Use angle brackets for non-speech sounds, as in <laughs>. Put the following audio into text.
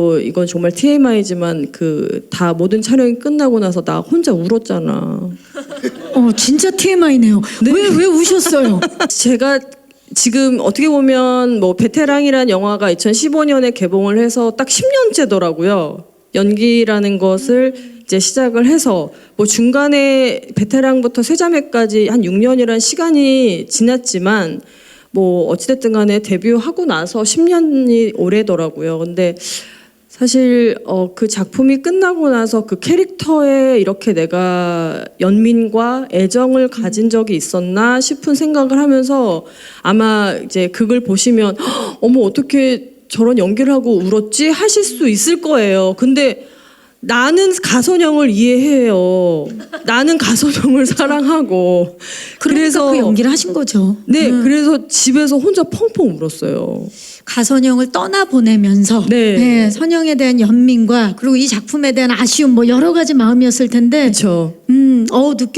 어, 이건 정말 TMI지만 그 다 모든 촬영이 끝나고 나서 나 혼자 울었잖아. <laughs> 어 진짜 TMI네요. 왜 왜 우셨어요? <laughs> 제가 지금 어떻게 보면 뭐 베테랑이란 영화가 2015년에 개봉을 해서 딱 10년째더라고요. 연기라는 것을 이제 시작을 해서 뭐 중간에 베테랑부터 세자매까지 한 6년이란 시간이 지났지만 뭐 어찌됐든 간에 데뷔하고 나서 10년이 오래더라고요. 근데 사실 어, 그 작품이 끝나고 나서 그 캐릭터에 이렇게 내가 연민과 애정을 가진 적이 있었나 싶은 생각을 하면서 아마 이제 그걸 보시면 "헉, 어머 어떻게 저런 연기를 하고 울었지 하실 수 있을 거예요. 근데 나는 가선영을 이해해요. 나는 가선영을 사랑하고 그래서 그 연기를 하신 거죠. 네 그래서 집에서 혼자 펑펑 울었어요. 가선영을 떠나 보내면서 네. 선영에 대한 연민과 그리고 이 작품에 대한 아쉬움 뭐 여러 가지 마음이었을 텐데 그렇죠. 음, 어 느껴